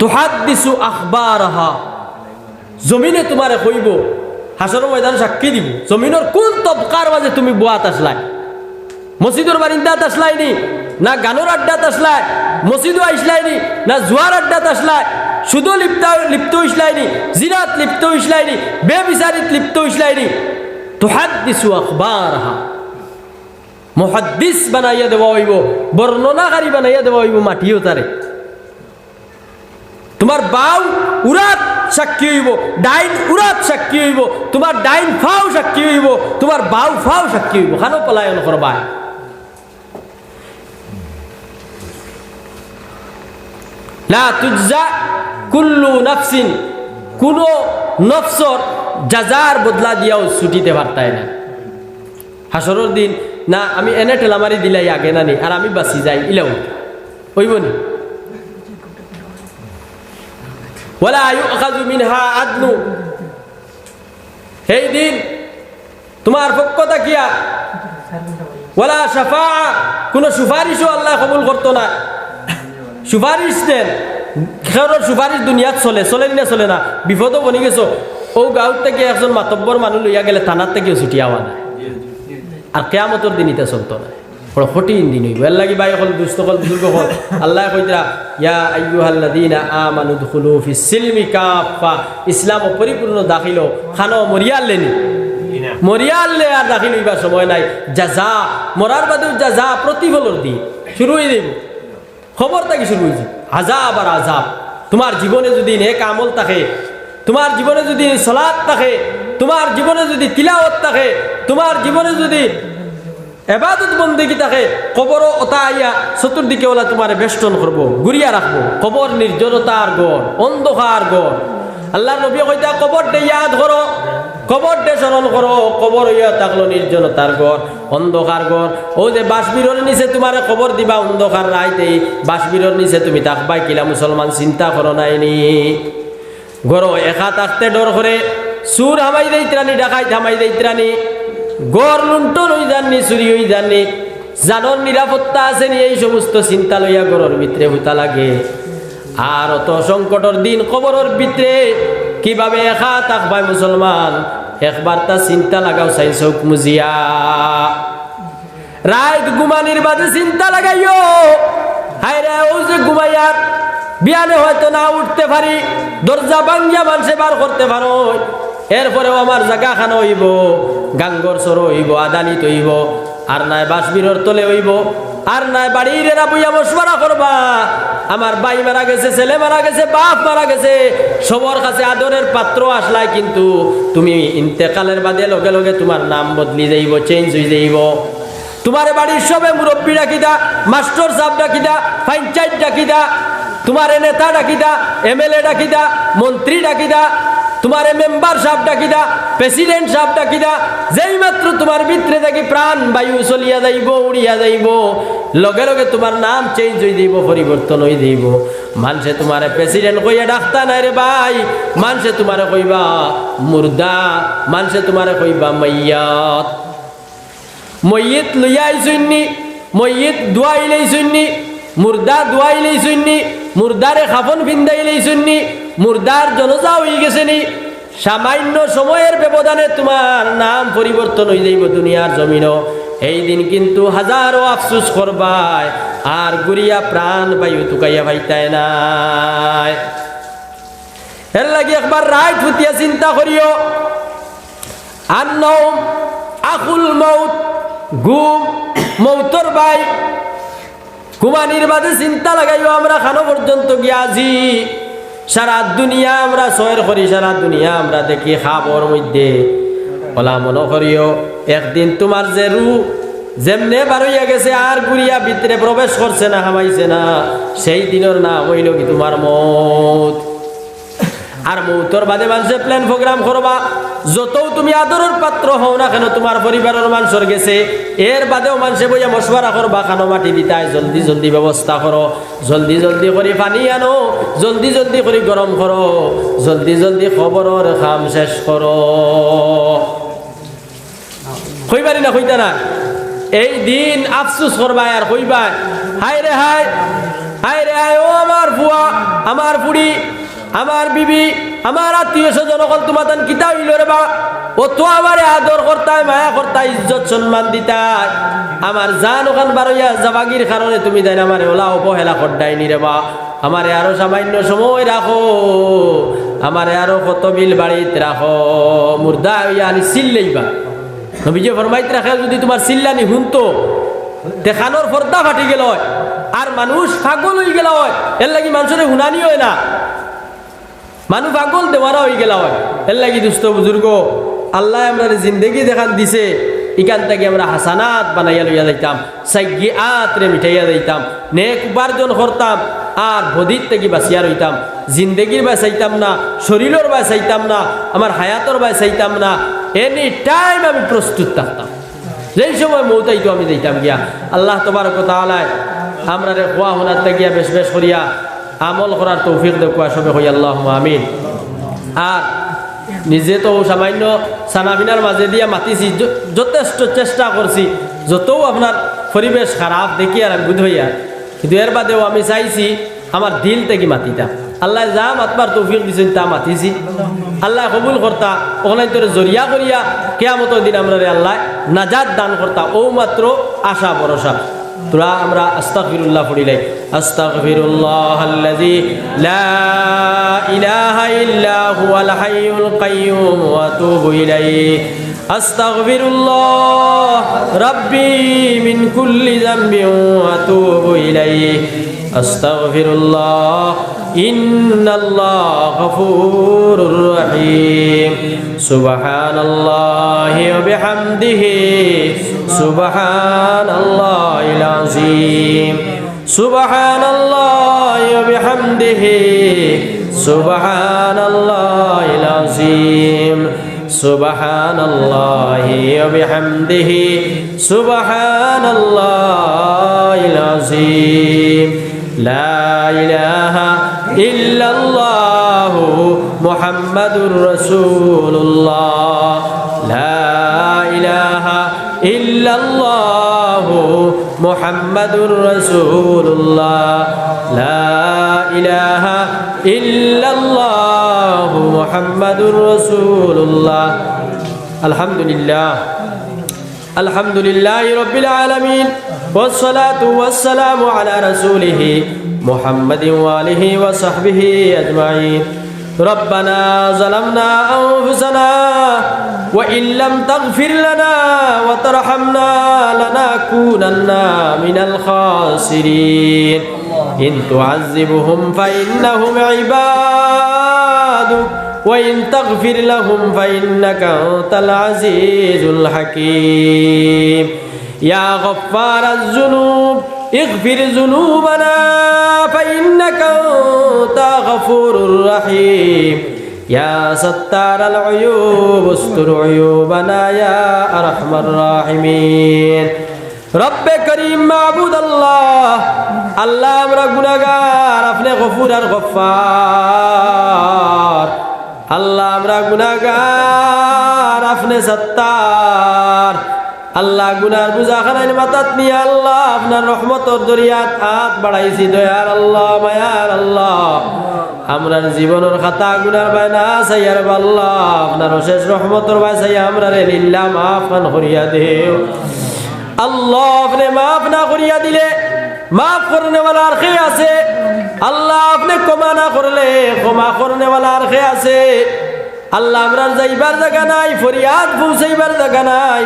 তুহাদ দিছু আখবার জমিনে তোমারে কইব হাসর ময়দান সাক্ষী দিব। জমিনের কোন তবকার মাঝে তুমি বুয়াত আসলাই? মসজিদর বারিন্দাত আসলাইনি, না গানোর আড্ডাত আসলাই, মসজিদও আসলাইনি না জুয়ার আড্ডাত আসলাই, শুধু লিপ্ত লিপ্ত হইসলাইনি জিরাত লিপ্ত হইসলাইনি, বেবিচারিত লিপ্ত হইসলাইনি। তুহাদ দিছু আখবার মহাদ্দিস বানাইয়া দেওয়া হইব, বর্ণনাকারী বানাইয়া দেওয়া হইব মাটিও তারে। তোমার বাউ উরাত সাক্ষী হইব, ডাইন উরাত সাক্ষী হইব, তোমার ডাইন ফাও সাক্ষী হইব, তোমার বাউ ফাও সাক্ষী হইব। খানো পলায়ন করবা না তুজা কুল্লু নফসিন, কোনো নফসর যাজার বদলা দিয়াও ছুটিতে পারতায় না। হাসরের দিন, না, আমি এনে ঠেলামারি দিলাই আগে নানি আর আমি বাঁচি যাই ইলাও হইব নি? ওলা ইউখাযু মিনহা আদলু সেই দিন, তোমার পক্ষ থাকিয়া ওলা সাফা কোনো সুপারিশও আল্লাহ কবুল করতো না। সুপারিশ দেন। খেৰৰ সুপারিশ দুনিয়াত চলে চলে না চলে না, বিপদও বনি গেছো। ও গাঁৱত থেকে একজন মাতব্বর মানুহ লইয়া গেলে থানার থেকেও ছুটি আওয়া না আর কেয়ামতর দিন এটা চলতো না বড় কঠিন দিন হইব। এর লাগি বাই হল দুস্থ হল বুজুর্গ হল আল্লাহ কইতরা ইয়া আইয়ুহাল্লাযীনা আমানু দুখুলু ফিস সিলমি কাফা ইসলাম পরিপূর্ণ দাখিল খানো মরিয়ালেনি মরিয়ালে আর দাখিল হইবার সময় নাই। জাজা মরার বাদেও জাজা প্রতিফলর দিন। শুরু হয়ে দিব খবর থাকি শুরু হয়েছে আজাব আর আজাব তোমার জীবনে যদি নেক আমল থাকে তোমার জীবনে যদি সলাদ থাকে তোমার জীবনে যদি তিলাওয়াত থাকে তোমার জীবনে যদি এবাদত বন্দেগি তাকে কবর ওতা আইয়া চতুর্দিকে ওলা তোমার বেষ্টন করব, গুড়িয়া রাখব। কবর নির্জনতার গড়, অন্ধকার গড়। আল্লাহ নবী কইতা, কবর দে ইয়াদ করো, কবর দে স্মরণ করো, কবর ইয়া থাকল নির্জনতার গড়, অন্ধকার গড়। ও যে বাসবিরর নিচে তোমার কবর দিবা, অন্ধকার রাইতে বাসবিরর নিচে তুমি থাকবাই কিলা মুসলমান চিন্তা করো নাই নি? গরো একা থাকতে ডর করে, সুর হামাই দেই দেইত্রানি ডাকাই থামাই দেইত্রানি গড় লুণ্ঠন হই যাননি চুরি হই যাননি জানর নিরাপত্তা আছে নি, এই সমস্ত চিন্তা লইয়া গড়ের ভিতরে হুতা লাগে। আর অত সংকটর দিন কবরের ভিতরে কীভাবে একা থাকবাই মুসলমান? একবার তা চিন্তা লাগাও, চাই চোখ মুজিয়া। রাত ঘুমানির বাদে চিন্তা লাগাইও। হায় ও যে ঘুমাইয়ার বিয়ানে হয়তো না উঠতে পারি, দরজা ভাঙ্গিয়া মানুষে বার করতে পারো। এরপরেও আমার জায়গা খানো হইব, গাঙ্গর সর হইব আদানিত হইব, আর নাই বাসবিরর তলে হইব, আর নাই বাড়ির এরা বইয়া মশওয়ারা করবা। আমার ভাই মারা গেছে, ছেলে মারা গেছে, বাপ মারা গেছে, সবার কাছে আদরের পাত্র আসলাই কিন্তু তুমি ইন্তেকালের বাদে লগে লগে তোমার নাম বদলি যাইব চেঞ্জ হয়ে যাইব। তোমার বাড়ির সবে মুরব্বী ডাকিদা, মাস্টার সাহেব ডাকিদা, পঞ্চায়েত ডাকিদা, তোমার নেতা ডাকিদা, এমএলএ ডাকিদা, মন্ত্রী ডাকিদা তোমার মেম্বার সাহেব ডাকিদা প্রেসিডেন্ট সাহেব ডাকিদা যেই মাত্র তোমার ভিতরে থাকি প্রাণ বায়ু চলিয়া যাইব, উড়িয়া যাইব, লগে লগে তোমার নাম চেঞ্জ হয়ে দিব পরিবর্তন হয়ে যাইব। মানুষে তোমার প্রেসিডেন্ট কইয়া ডাক্তা নাই রে ভাই মানুষে তোমারে কইবা মুর্দা মানুষে তোমারে কইবা মাইয়াত। ময়িত লইয়া আইসুন্নি ময়িত দুয়াই লইছুন্নি মুর্দা দুয়াই লইছুন্নি মুর্দারে খাফন ভিন্দাই লইছুন্নি মুর্দার জনজা হয়ে গেছে নি। সামান্য সময়ের ব্যবধানে তোমার নাম পরিবর্তন হয়ে যাইব দুনিয়ার জমিন এই দিন কিন্তু হাজারো আফসুস করবাই আর গুড়িয়া প্রাণ বায়ু তুকাইয়া ভাইতায় নাই। এর লাগি একবার রাইট ফুটিয়া চিন্তা করিও। আন্নম আকুল মৌত গুম মৌতর বাই। কুমানির বাদে চিন্তা লাগাইও আমরা খানো পর্যন্ত গিয়াছি সারা দুনিয়া আমরা সয়ের করি, সারা দুনিয়া আমরা দেখি খাবর মধ্যে। ওলা মনে করিও, একদিন তোমার যে রু যেমনে বারইয়া গেছে, আর গুড়িয়া ভিতরে প্রবেশ করছে না, হামাইছে না, সেই দিনের নাম হইল কি তোমার মত। আর মৌতর বাদে মানুষে প্ল্যান প্রোগ্রাম করবা। যতও তুমি আদরের পাত্র হও না কেন, তোমার পরিবারের মানুষের গেছে এর বাদেও মানুষে বইয়া মশওয়ারা করবা, খানো মাটি দিতাই জলদি জলদি ব্যবস্থা করো। জলদি জলদি করে পানি আনো, জলদি জলদি করে গরম করো। জলদি জলদি খবরের কাম শেষ করো। কইবারি না, কইতা না? এই দিন আফসুস করবাই আর কইবাই হাই রে হাই হাই রে হাই ও আমার ফুয়া, আমার ফুড়ি আমার বিবি আমার আত্মীয় স্বজন অকল তোমার কিতা হইল রে বা। ও তো আমারে আদর করতাই মায়া করতাই ইজ্জত সম্মান দিতাই আমার জান ওখান বারইয়া জাবাগির কারণে তুমি দেন আমার ওলা অবহেলা করডাই নি রে বা। আমারে আরও সামান্য সময় রাখো, আমারে আরও কত বিল বাড়িতে রাখো। মুর্দা হইয়া আনি চিল্লাইবা নবীজি ফরমাইতে রাখে, যদি তোমার চিল্লানি হুনতো, দেখানোর পর্দা ফাটি গেল আর মানুষ পাগল হয়ে গেল এর লাগি মানুষের হুনানি হয় না। মানুষ পাগল দেওয়ারা হয়ে গেল হয়। এর লাগি দুস্থ বুজুর্গ, আল্লাহ আমরা জিন্দগি দেখান দিছে। ইকান থেকে আমরা হাসানাত বানাইয়া লইয়া যাইতাম সাইগি আতরে মিঠাইয়া যাইতাম, নেক উপার্জন করতাম, আর ভদির থেকে বাঁচিয়া রইতাম। জিন্দগির বা চাইতাম না, শরীরের বা চাইতাম না, আমার হায়াতর বা চাইতাম না। এনি টাইম আমি প্রস্তুত থাকতাম। যেই সময় মৌতাইতো আমি যাইতাম গিয়া। আল্লাহ তোমার কথা আলায় আমরা খোয়া হোনার গিয়া বেশ বেশ করিয়া আমল করার তৌফিক দেখুয়া সবে হই আল্লাহ আমিন। আর নিজে তো সামান্য সানাবিনার মাঝে দিয়া মাতিছি যথেষ্ট চেষ্টা করছি, যতও আপনার পরিবেশ খারাপ দেখি আর বুধ হইয়া কিন্তু এর বাদেও আমি চাইছি আমার দিল থেকে মাতিতা। আল্লাহ যা মাতবার তৌফিক দিছেন তা মাতিছি। আল্লাহ কবুল করতা ওখানে তোর জরিয়া করিয়া কেয়ামত দিন আমরা আল্লাহ নাজাদ দান করতা, ও মাত্র আশা ভরসা। তোরা আমরা আস্তাগফিরুল্লাহ পড়িলাই আস্তাগফিরুল্লাহ আল্লাযী লা ইলাহা ইল্লা হুয়াল হাইয়ুল কাইয়্যুম ওয়া আতুবু ইলাইহি। আস্তাগফিরুল্লাহ রাব্বি মিন কুল্লি যামবিন ওয়া আতুবু ইলাইহি। আস্তাগফিরুল্লাহ ইন্নাল্লাহ গফুরুর রহিম। سبحان الله وبحمده. سبحان الله العظيم. سبحان الله وبحمده. سبحان الله العظيم. سبحان الله وبحمده. سبحان الله العظيم. لا إله إلا الله. মুহাম্মাদুর রাসূলুল্লাহ লা ইলাহা ইল্লাল্লাহু মুহাম্মাদুর রাসূলুল্লাহ লা ইলাহা ইল্লাল্লাহু মুহাম্মাদুর রাসূলুল্লাহ আলহামদুলিল্লাহ الحمد لله رب العالمين والصلاة والسلام على رسوله محمد وآله وصحبه أجمعين ربنا ظلمنا أنفسنا وإن لم تغفر لنا وترحمنا لنكونن من الخاسرين إن تعذبهم فإنهم عبادك وإن تغفر لهم فإنك أنت العزيز الحكيم يا غفار الذنوب اغفر ذنوبنا فإنك أنت غفور رحيم يا ستار العيوب استر عيوبنا يا أرحم الراحمين রব করিম মাহবুদ আল্লাহ আল্লাহ আমরা গুনাগার আপনি গফুর আর গফার আল্লাহ আমরা গুনাগার আপনি সত্তার আল্লাহ গুনার বুঝা খানাইন মাতাত নিয়ে আল্লাহ আপনার রহমতর দরিয়াত হাত বাড়াইছি, দয়ার আল্লাহ, মায়ার আল্লাহ। আমরার জীবনের খাতা গুনার বায়না সাইয়ার আল্লাহ আপনার শেষ রহমতর বাই সাইয়া আমরা রে লিল্লা মাফ খান করিয়া দেও আল্লাহ আপনি মাফ না করিয়া দিলে মাফ করনেওয়ালার খে আছে। আল্লাহ আপনি ক্ষমা না করলে ক্ষমা করনেওয়ালার খে আছে। আল্লাহ আমরা যাইবার জায়গা নাই, ফরিয়াদ পৌঁছাইবার জায়গা নাই।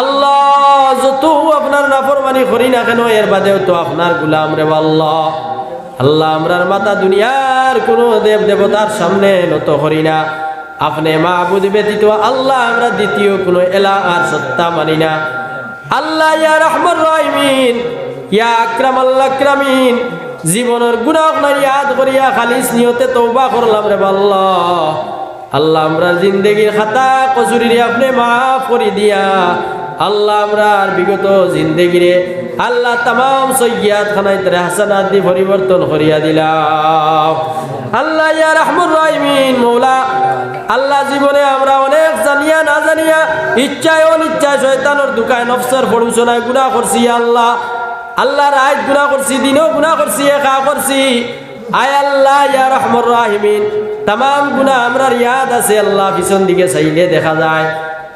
আল্লাহ যত আপনার নাফরমানি করি না কেন, এর বাদেও তো আপনার গুলাম রে আল্লাহ। আল্লাহ আমরার মাতা দুনিয়ার কোনো দেব দেবতার সামনে নত করি না। আপনি মাহবুদ ব্যতীত আল্লাহ আমরা দ্বিতীয় কোনো এলা আর সত্তা মানি না। আল্লাহ ইয়া রহমান রাহিমিন, ইয়া আকরাম আল্লাহ আকরামিন, জীবনের গুনাহ আপনার ইয়াদ করিয়া খালিস নিয়তে তৌবা করলাম রে আল্লাহ। আল্লাহ আমরা জিন্দগির খাতা কচুরি আপনি মাফ করে দিয়া আল্লাহ আমরা আর বিগত জিন্দগিরে আল্লাহ তাম সৈয়াদ খানাই তারে হাসানাত দিয়ে পরিবর্তন করিয়া দিলাম। আল্লাহ ইয়া রহমান রাহিমিন, মৌলা। আল্লাহ জীবনে আমরা অনেক জানিয়া না জানিয়া ইচ্ছায় অনিচ্ছায় শয়তানোর দুকায় নফসর পড়ুছনায় গুণা করছি আল্লাহ। আল্লাহর আয় গুণা করছি, দিনও গুণা করছি, একা করছি। আয় আল্লাহ ইয়া রহমর রাহিমিন তাম গুণা আমরা ইয়াদ আছে, আল্লাহ পিছন দিকে চাইলে দেখা যায়।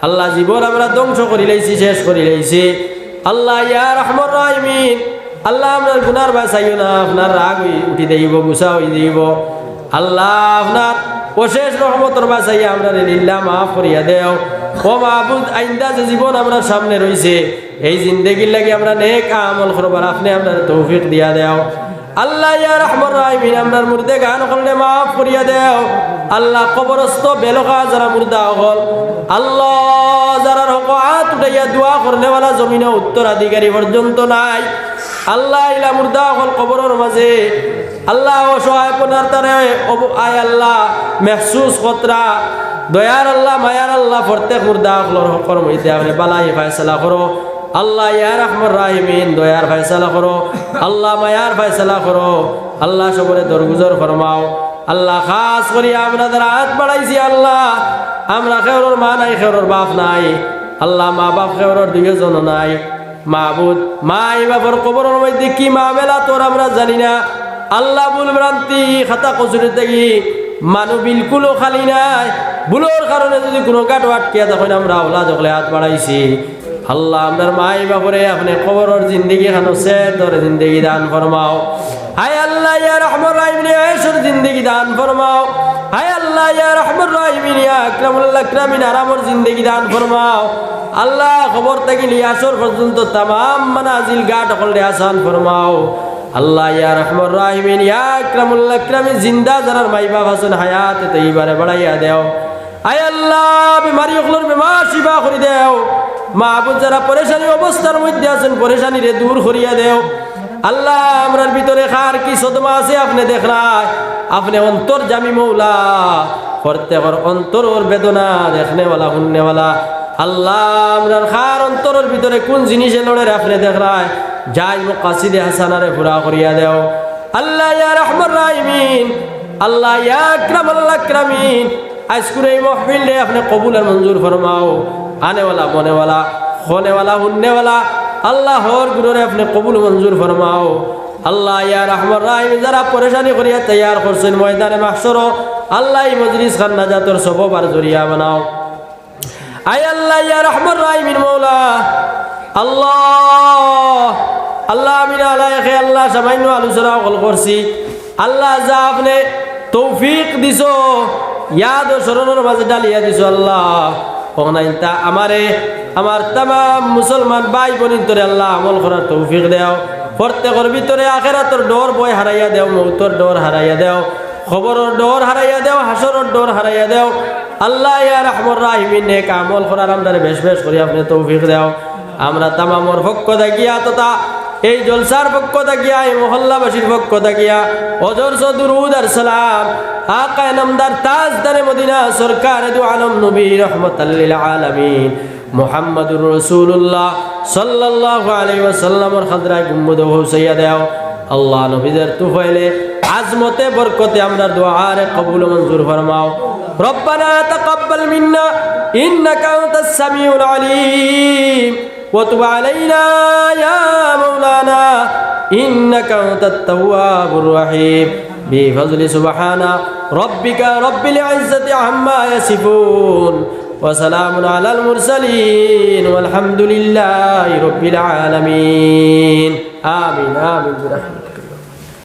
আল্লাহ জীবন আমরা ধ্বংস করি লাইছি, শেষ করি লাইছি। আল্লাহ, ইয়া রহমর রাহিমিন। আল্লাহ, আপনার গুনার বাসাইও না, আপনার রাগ হই- উঠি দেব গুসা হয়ে দেব আল্লাহ, আপনার অশেষ রহমতর বাসাই আমরা লিল্লা মাফ করিয়া দেও। ও মাহবুদ আইন্দা যে জীবন আমরা সামনে রয়েছে এই জিন্দগির লাগে আমরা নেক আমল করবার আপনি আপনার তৌফিক দিয়া দেও। আল্লাহ আল্লাহ বেলকা হক উত্তরাধিকারী পর্যন্ত নাই। আল্লাহ ইলা মুর্দা কবরের মাঝে। আল্লাহ আল্লাহ, মেহসুস কতরা দয়ার আল্লাহ, মায়ার আল্লাহ, প্রত্যেক মুর্দা হলর হকর মইতে আপনি বালাই ফায়সালা করো। আল্লাহ ইয়া রহমান রাহিমিন, দয়ার ফায়সালা করো। আল্লাহ মায়ার ফায়সালা করো। আল্লাহ সবরে দরগুজর ফরমাও। আল্লাহ খাস করি আমরা দ্বারা হাত বাড়াইছি আল্লাহ। আমরা খেওরর মা নাই খেওরর বাপ নাই। আল্লাহ মা বাপ খেওরর দুইজন নাই। মাহবুদ, মা এই বাপর কবরের মধ্যে কি মামেলা তোর আমরা জানি না। আল্লাহ ভুল ভ্রান্তি, খাতা কচুরি থাকি মানু বিলকুলও খালি নাই। ভুলোর কারণে যদি কোনো গাট আটকে তখন আমরা ওলা যখন হাত বাড়াইছি। আল্লাহ আপনার মাই বাপরে, আপনি কবরের জিন্দগি খানো সে তোর জিন্দগি দান ফরমাও। হায় আল্লাহ, ইয়া রহমান রাহিমিন আয়েশর জিন্দগি দান ফরমাও। হায় আল্লাহ, ইয়া রহমান রাহিমিন, ইয়া আকরামুল আকরামিন, আরামর জিন্দগি দান ফরমাও। আল্লাহ খবর থাকি লিয়াসর পর্যন্ত তাম মানাজিল গাট হলরে আসান ফরমাও। আল্লাহ, ইয়া রহমান রাহিমিন, ইয়া আকরামুল আকরামিন, জিন্দা যারার মাই বাপ আছেন, হায়াত তৈবারে বাড়াইয়া দেও। আয় আল্লাহ, বিমারি হলর বেমার শিবা করে দেও। মাহবুদ যারা পরেশানি অবস্থার মধ্যে আছেন পরেশানি রে দূর করিয়া দেও। আল্লাহ, আমরার ভিতরে খার কি সদমা আছে আপনি দেখলাই। আপনি অন্তর জামি মৌলা, প্রত্যেকর অন্তর ওর বেদনা দেখনেওয়ালা, শুননেওয়ালা। আল্লাহ, আমরার খার অন্তরের ভিতরে কোন জিনিসে লড়ে আপনি দেখলাই। যাই মোক কাসিদে হাসানারে পুরা করিয়া দেও। আল্লাহ, ইয়া রহমান রাহিমিন। আল্লাহ, ইয়া আকরাম, আল্লাহ আকরামিন। আজকুর এই মহফিল রে আপনি কবুলের মঞ্জুর ফরমাও। আনেওয়ালা, বনেওয়ালা, খনেওয়ালা, হুন্নেওয়ালা আল্লাহ হর গুরুরে আপনি কবুল মঞ্জুর ফরমাও। আল্লাহ, ইয়া রহমান রাহিম, যারা পরেশানি করিয়া তৈয়ার করছেন ময়দানে মাসর আল্লাহ মজলিস খান নাজাতর সববার জরিয়া বানাও। আয় আল্লাহ, ইয়া রহমান রাহিমিন মৌলা আল্লাহ আল্লাহ আমিন আলাইকে আল্লাহ সামান্য আলোচনা কল করছি। আল্লাহ যা আপনি তৌফিক দিছ ইয়াদ ও স্মরণের মাঝে ডালিয়া দিছ, আল্লাহ। আমারে, আমার তাম মুসলমান ভাই বোনির তোরে আল্লাহ আমল করার তৌফিক দেও। প্রত্যেকের ভিতরে আখেরাতর ডর বই হারাইয়া দেও, মৌতর ডর হারাইয়া দেও, খবরের ডর হারাইয়া দেও, হাসরের ডর হারাইয়া দেও। আল্লাহ ইয়া রহমর রাহিমিন আমল করার আমদারে বেশ বেশ করে আপনি তৌফিক দেও। আমরা তামামর পক্ষ থাকিয়া তথা এই জলসার পক্ষ থাকিয়া এই মহল্লাবাসীর পক্ষ থাকিয়া অজর সদুরুদ আর সালাম আকায় নামদার তাজদারে মদিনা সরকার দু আলম নবী রহমতাল্লিল আলামিন মোহাম্মদুর রসুল্লাহ সাল্লাহ আলাই ওয়াসাল্লামর খাদরায় গুম্বুদ হৌসাইয়া দেও আল্লাহ নবীদের তুফাইলে আজমতে বরকতে আমরা দোয়ারে কবুল মঞ্জুর ফরমাও ربنا تقبل منا إنك أنت السميع العليم وتب علينا يا مولانا إنك أنت التواب الرحيم بفضل سبحان ربك رب العزة عما يصفون وسلام على المرسلين والحمد لله رب العالمين آمين آمين برحمتك